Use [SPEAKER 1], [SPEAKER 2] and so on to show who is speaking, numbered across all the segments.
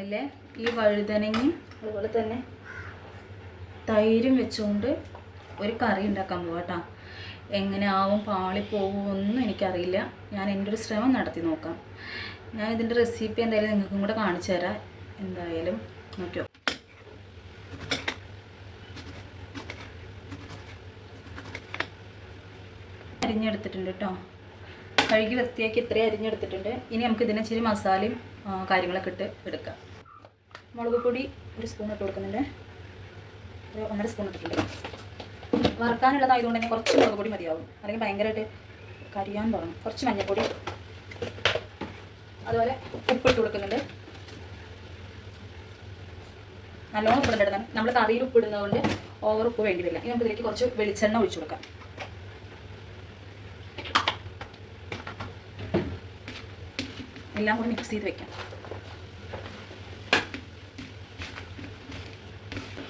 [SPEAKER 1] നമ്മളില്ലേ ഈ വഴുതനങ്ങയും അതുപോലെ തന്നെ തൈരും വെച്ചുകൊണ്ട് ഒരു കറി ഉണ്ടാക്കാൻ പോവാം കേട്ടോ എങ്ങനെ ആവും പാളിപ്പോകുമെന്നും എനിക്കറിയില്ല. ഞാൻ എന്റെ ഒരു ശ്രമം നടത്തി നോക്കാം. ഞാൻ ഇതിന്റെ റെസിപ്പി എന്തായാലും നിങ്ങൾക്കും കൂടെ കാണിച്ചു തരാം. എന്തായാലും നോക്കിയോ. അരിഞ്ഞെടുത്തിട്ടുണ്ട് കേട്ടോ കഴുകി വൃത്തിയാക്കി ഇത്രയും അരിഞ്ഞെടുത്തിട്ടുണ്ട്. ഇനി നമുക്ക് ഇതിനെ ഇച്ചിരി മസാലയും കാര്യങ്ങളൊക്കെ ഇട്ട് എടുക്കാം. മുളക് പൊടി ഒരു സ്പൂൺ ഇട്ട് കൊടുക്കുന്നുണ്ട്. ഒരു ഒന്നര സ്പൂൺ ഇട്ടിട്ടുണ്ട്. വറുക്കാനുള്ളതായതുകൊണ്ട് തന്നെ കുറച്ച് മുളക് പൊടി മതിയാവും. അല്ലെങ്കിൽ ഭയങ്കരമായിട്ട് കരിയാൻ തുടങ്ങും. കുറച്ച് മഞ്ഞൾപ്പൊടി. അതുപോലെ ഉപ്പിട്ട് കൊടുക്കുന്നുണ്ട്. നല്ലോണം ഉപ്പിടുന്നുണ്ട് നമ്മൾ കറിയിൽ ഉപ്പിടുന്നതുകൊണ്ട് ഓവർ ഉപ്പ് വേണ്ടി ഇനി നമുക്ക് ഇതിലേക്ക് കുറച്ച് വെളിച്ചെണ്ണ ഒഴിച്ചു കൊടുക്കാം. എല്ലാം കൂടി മിക്സ് ചെയ്ത് വെക്കാം.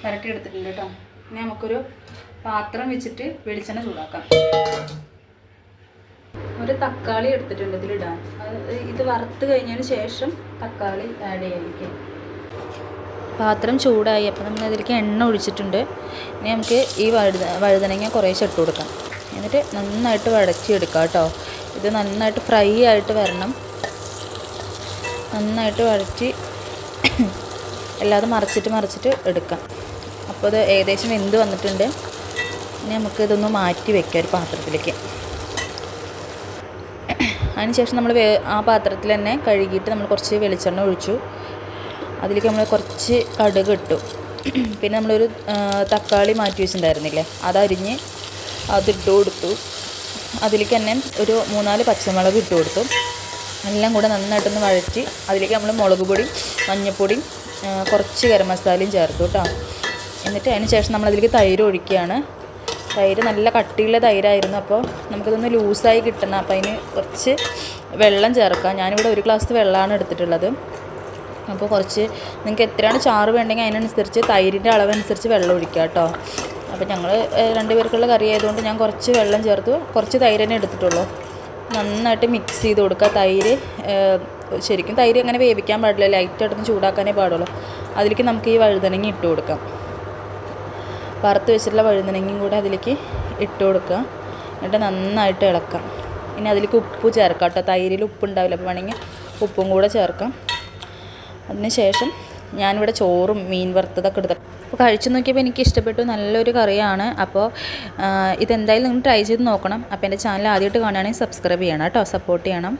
[SPEAKER 1] പുരട്ടി എടുത്തിട്ടുണ്ട് കേട്ടോ. ഇനി നമുക്കൊരു പാത്രം വെച്ചിട്ട് വെളിച്ചെണ്ണ ചൂടാക്കാം. ഒരു തക്കാളി എടുത്തിട്ടുണ്ട് ഇതിലിടാൻ. ഇത് വറുത്ത് കഴിഞ്ഞതിന് ശേഷം തക്കാളി ആഡ് ചെയ്യാതിരിക്കും പാത്രം ചൂടായി. അപ്പോൾ നമ്മൾ അതിലേക്ക് എണ്ണ ഒഴിച്ചിട്ടുണ്ട്. ഇനി നമുക്ക് ഈ വഴുത വഴുതനങ്ങ കുറേശ്ശെ ഇട്ട് കൊടുക്കാം. എന്നിട്ട് നന്നായിട്ട് വഴച്ചെടുക്കാം കേട്ടോ. ഇത് നന്നായിട്ട് ഫ്രൈ ആയിട്ട് വരണം. നന്നായിട്ട് വഴച്ച് എല്ലാതും മറിച്ചിട്ട് മറിച്ചിട്ട് എടുക്കാം. അപ്പോൾ ഇത് ഏകദേശം വെന്ത് വന്നിട്ടുണ്ട്. ഇനി നമുക്ക് ഇതൊന്ന് മാറ്റി വെക്കാം ഒരു പാത്രത്തിലേക്ക്. അതിനുശേഷം നമ്മൾ ആ പാത്രത്തിൽ തന്നെ കഴുകിയിട്ട് നമ്മൾ കുറച്ച് വെളിച്ചെണ്ണ ഒഴിച്ചു. അതിലേക്ക് നമ്മൾ കുറച്ച് കടുക് ഇട്ടു. പിന്നെ നമ്മളൊരു തക്കാളി മാറ്റി വെച്ചിട്ടുണ്ടായിരുന്നില്ലേ? അതരിഞ്ഞ് അതിട്ട് കൊടുത്തു. അതിലേക്ക് തന്നെ ഒരു മൂന്നാൽ പച്ചമുളക് ഇട്ട് കൊടുത്തു. എല്ലാം കൂടെ നന്നായിട്ടൊന്ന് വഴറ്റി അതിലേക്ക് നമ്മൾ മുളക് പൊടി മഞ്ഞൾപ്പൊടിയും കുറച്ച് ഗരം മസാലയും ചേർത്തു കേട്ടോ. എന്നിട്ട് അതിന് ശേഷം നമ്മളതിലേക്ക് തൈര് ഒഴിക്കുകയാണ്. തൈര് നല്ല കട്ടിയുള്ള തൈരായിരുന്നു. അപ്പോൾ നമുക്കിതൊന്ന് ലൂസായി കിട്ടണം. അപ്പോൾ അതിന് കുറച്ച് വെള്ളം ചേർക്കാം. ഞാനിവിടെ ഒരു ഗ്ലാസ് വെള്ളമാണ് എടുത്തിട്ടുള്ളത്. അപ്പോൾ കുറച്ച് നിങ്ങൾക്ക് എത്രയാണ് ചാറ് വേണ്ടെങ്കിൽ അതിനനുസരിച്ച് തൈരിന്റെ അളവനുസരിച്ച് വെള്ളം ഒഴിക്കുക കേട്ടോ. അപ്പോൾ ഞങ്ങൾ രണ്ട് പേർക്കുള്ള കറി ആയതുകൊണ്ട് ഞാൻ കുറച്ച് വെള്ളം ചേർത്തു. കുറച്ച് തൈര് തന്നെ എടുത്തിട്ടുള്ളൂ. നന്നായിട്ട് മിക്സ് ചെയ്ത് കൊടുക്കുക. തൈര് ശരിക്കും തൈര് അങ്ങനെ വേവിക്കാൻ പാടില്ല. ലൈറ്റായിട്ടൊന്ന് ചൂടാക്കാനേ പാടുള്ളൂ. അതിലേക്ക് നമുക്ക് ഈ വഴുതനങ്ങ ഇട്ട് കൊടുക്കാം. വറുത്ത് വെച്ചിട്ടുള്ള വഴുതനങ്ങയും കൂടെ അതിലേക്ക് ഇട്ട് കൊടുക്കുക. എന്നിട്ട് നന്നായിട്ട് ഇളക്കാം. ഇനി അതിലേക്ക് ഉപ്പ് ചേർക്കാം കേട്ടോ. തൈരിൽ ഉപ്പ് ഉണ്ടാവില്ല. അപ്പോൾ വേണമെങ്കിൽ ഉപ്പും കൂടെ ചേർക്കാം. അതിന് ശേഷം ഞാനിവിടെ ചോറും മീൻ വറുത്തതൊക്കെ എടുത്ത അപ്പോൾ കഴിച്ചു നോക്കിയപ്പോൾ എനിക്ക് ഇഷ്ടപ്പെട്ടു. നല്ലൊരു കറിയാണ്. അപ്പോൾ ഇതെന്തായാലും നിങ്ങൾ ട്രൈ ചെയ്ത് നോക്കണം. അപ്പോൾ എന്റെ ചാനൽ ആദ്യമായിട്ട് കാണുകയാണെങ്കിൽ സബ്സ്ക്രൈബ് ചെയ്യണം കേട്ടോ. സപ്പോർട്ട് ചെയ്യണം.